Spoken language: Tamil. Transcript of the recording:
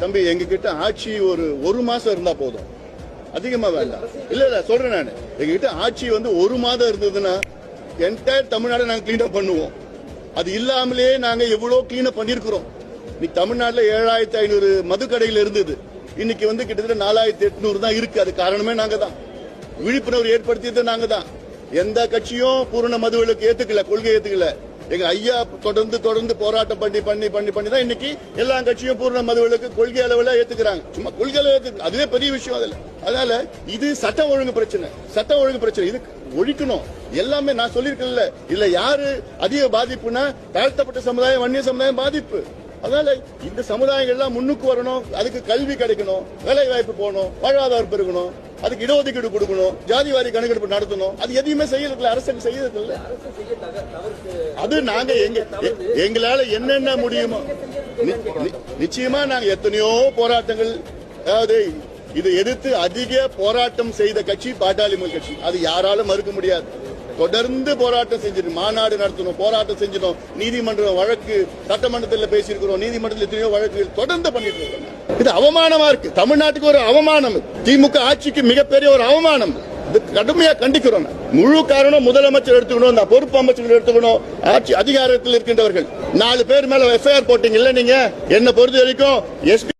தம்பி எங்ககிட்ட ஆட்சி ஒரு ஒரு மாசம் இருந்தா போதும். அதிகமா வேண்டாம். இல்ல இல்ல சொல்றேன் நான். எங்ககிட்ட ஆட்சி வந்து ஒரு மாதம் இருந்ததுன்னா என்டையர் தமிழ்நாடு நாங்க கிளீன் அப் பண்ணுவோம். அது இல்லாமலே நாங்க எவ்வளவு கிளீன் அப் பண்ணிருக்கிறோம் இன்னைக்கு தமிழ்நாட்டுல ஏழாயிரத்தி ஐநூறு மதுக்கடைகள் இருந்தது. இன்னைக்கு வந்து கிட்டத்தட்ட நாலாயிரத்தி எட்நூறு தான் இருக்கு. அது காரணமே நாங்க தான். விழிப்புணர்வு ஏற்படுத்தியது நாங்க தான். எந்த கட்சியும் பூரண மதுவிலக்கு ஏத்துக்கல கொள்கை ஏத்துக்கல. எங்க ஐயா தொடர்ந்து தொடர்ந்து போராட்டம் பண்ணி பண்ணி பண்ணி பண்ணி தான் இன்னைக்கு எல்லா கட்சியும் பூர்ண மதுவிலக்கு கொள்கை அளவில் ஏத்துக்கிறாங்க. சும்மா கொள்கை அளவு அதுவே பெரிய விஷயம் அதுல. அதனால இது சட்ட ஒழுங்கு பிரச்சனை. சட்ட ஒழுங்கு பிரச்சனை. இது ஒழிக்கணும். எல்லாமே நான் சொல்லியிருக்கேன்ல. இல்ல யாரு அதிக பாதிப்புனா தாழ்த்தப்பட்ட சமுதாயம் வன்னிய சமுதாயம் பாதிப்பு. அதனால இந்த சமுதாயங்கள்லாம் முன்னுக்கு வரணும். அதுக்கு கல்வி கிடைக்கணும். வேலை வாய்ப்பு போகணும். வாழ்வாதாரம் பெருகணும். அதுக்கு இடஒதுக்கீடு கொடுக்கணும் ஜாதி வாரி கணக்கெடுப்பு நடத்தணும். அது எதையுமே செய்யறதுல அரசுக்கு செய்யறதில்ல அது நாங்க எங்க எ- எங்களால என்னென்ன முடியுமோ நிச்சயமா நாங்க எத்தனையோ போராட்டங்கள் அதாவது இதை எதிர்த்து அதிக போராட்டம் செய்த கட்சி பாட்டாளி கட்சி. அது யாராலும் மறுக்க முடியாது. தொடர்ந்து போராட்டம் செஞ்சிடும் மாநாடு நடத்தணும் போராட்டம் செஞ்சிடும் நீதிமன்றம் வழக்கு சட்டமன்றத்தில் பேசியிருக்கிறோம். நீதிமன்றத்தில் எத்தனையோ வழக்குகள் தொடர்ந்து பண்ணிட்டு இருக்கோம். இது அவமானமா இருக்கு. தமிழ்நாட்டுக்கு ஒரு அவமானம். திமுக ஆட்சிக்கு மிகப்பெரிய ஒரு அவமானம். இது கடுமையா கண்டிக்கிறோம். முழு காரணம் முதலமைச்சர் எடுத்துக்கணும். இந்த பொறுப்பு அமைச்சர்கள் எடுத்துக்கணும். ஆட்சி அதிகாரத்தில் இருக்கின்றவர்கள். நாலு பேர் மேல எஃப்ஐஆர் போட்டீங்கல்ல நீங்க? என்ன பொறுத்த வரைக்கும் எஸ்பி